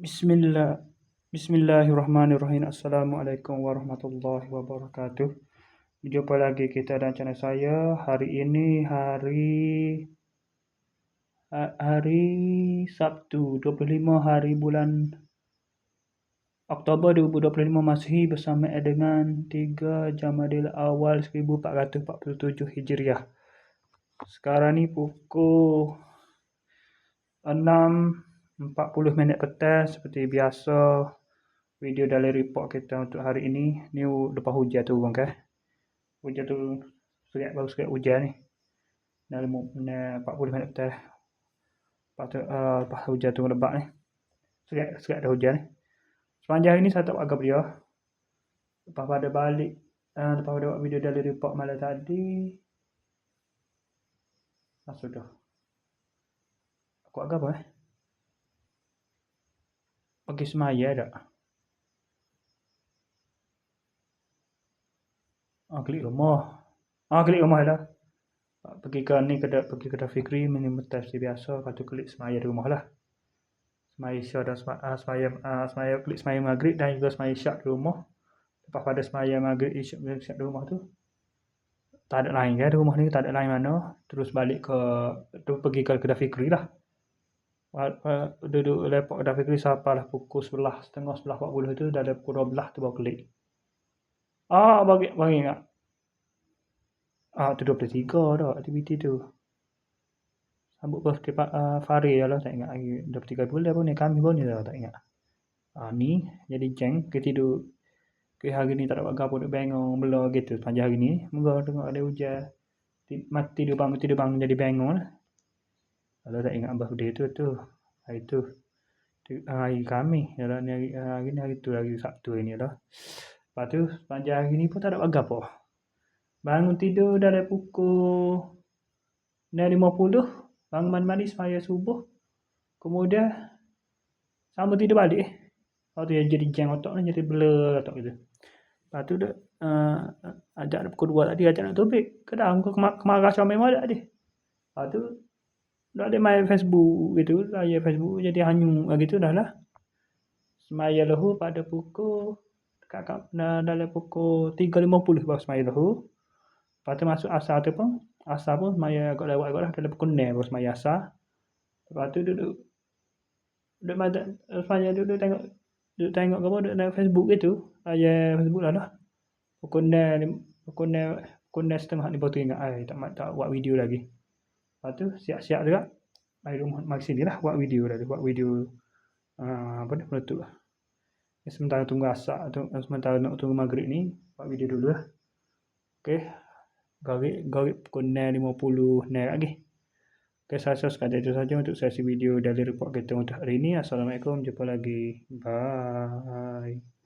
Bismillah. Bismillahirrahmanirrahim. Assalamualaikum warahmatullahi wabarakatuh. Jumpa lagi kita dan channel saya. Hari ini hari hari Sabtu 25 hari bulan Oktober 2025 Masihi bersama dengan 3 Jamadil Awal 1447 Hijriah. Sekarang ni pukul 6 40 minit petang seperti biasa video dalam report kita untuk hari ini. Ni lepas hujan tu orang kan? Hujan tu sikit baru sikit hujan ni. Dalam 40 minit petang lepas tu uh, lepas hujan tu lebat ni. Sikit sikit ada hujan ni. Sepanjang hari ni saya tak buat agak dia. Lepas pada balik uh, lepas pada buat video dalam report malam tadi ah, sudah aku agak apa eh Pergi semaya tak? Ah, klik rumah. Ah, klik rumah lah. Pergi ke ni kedai pergi kedai Fikri teh seperti biasa, lepas tu klik semaya di rumah lah. Semaya isya dan semaya, semaya, uh, semaya klik semaya maghrib dan juga semaya isyak di rumah. Lepas pada semaya maghrib isyak, isyak di rumah tu. Tak ada lain kan di rumah ni, tak ada lain mana. Terus balik ke, tu pergi ke kedai Fikri lah duduk lepak dah fikri sampai lah pukul sebelah setengah sebelah empat puluh tu dah ada pukul dua belah tu baru klik ah bagi bagi ingat. Ah tu dua puluh tiga dah aktiviti tu. Sambut birthday Pak uh, Fari lah tak ingat lagi. Dua puluh tiga bulan pun ni kami pun ni dah tak ingat. Ah ni jadi jeng kita tidur ke hari ni tak ada apa pun bengong bela gitu. Panjang hari ni moga tengok ada hujan mati dia bangun tidur bangun jadi bengong lah kalau tak ingat birthday tu tu hari tu hari kami dalam hari, hari ni hari tu hari Sabtu ni lah. Lepas tu sepanjang hari ni pun tak ada bagai apa bangun tidur dari pukul 6.50 bangun mandi-mandi semaya subuh. Kemudian sama tidur balik. Lepas tu yang jadi jeng otak ni jadi blur otak gitu. Lepas tu dah uh, ajak pukul 2 tadi ajak nak tobek kadang aku kemarah suami malam dia lepas tu dah ada main Facebook gitu saya Facebook jadi hanyung gitu dah lah. Semaya lahu pada pukul dekat kat dalam pukul 3.50 baru semaya lahu lepas tu masuk asar tu pun asar pun semaya agak lewat agak lah dalam pukul 9 baru semaya asar. Lepas tu duduk duduk mata semaya duduk tengok duduk tengok apa duduk dalam Facebook gitu. Saya Facebook lah lah. Pukul 9 pukul 9 pukul 9 setengah ni baru tu ingat ay, tak, tak buat video lagi Lepas tu siap-siap juga. Mari rumah mari sini lah buat video dah. Buat video uh, apa ni meletup lah. Sementara tunggu asak tu, sementara nak tunggu maghrib ni, buat video dulu lah. Okay. Garik, garik pukul 9.50 naik lagi. Okay, saya rasa sekadar itu saja untuk sesi video dari report kita untuk hari ini. Assalamualaikum. Jumpa lagi. Bye.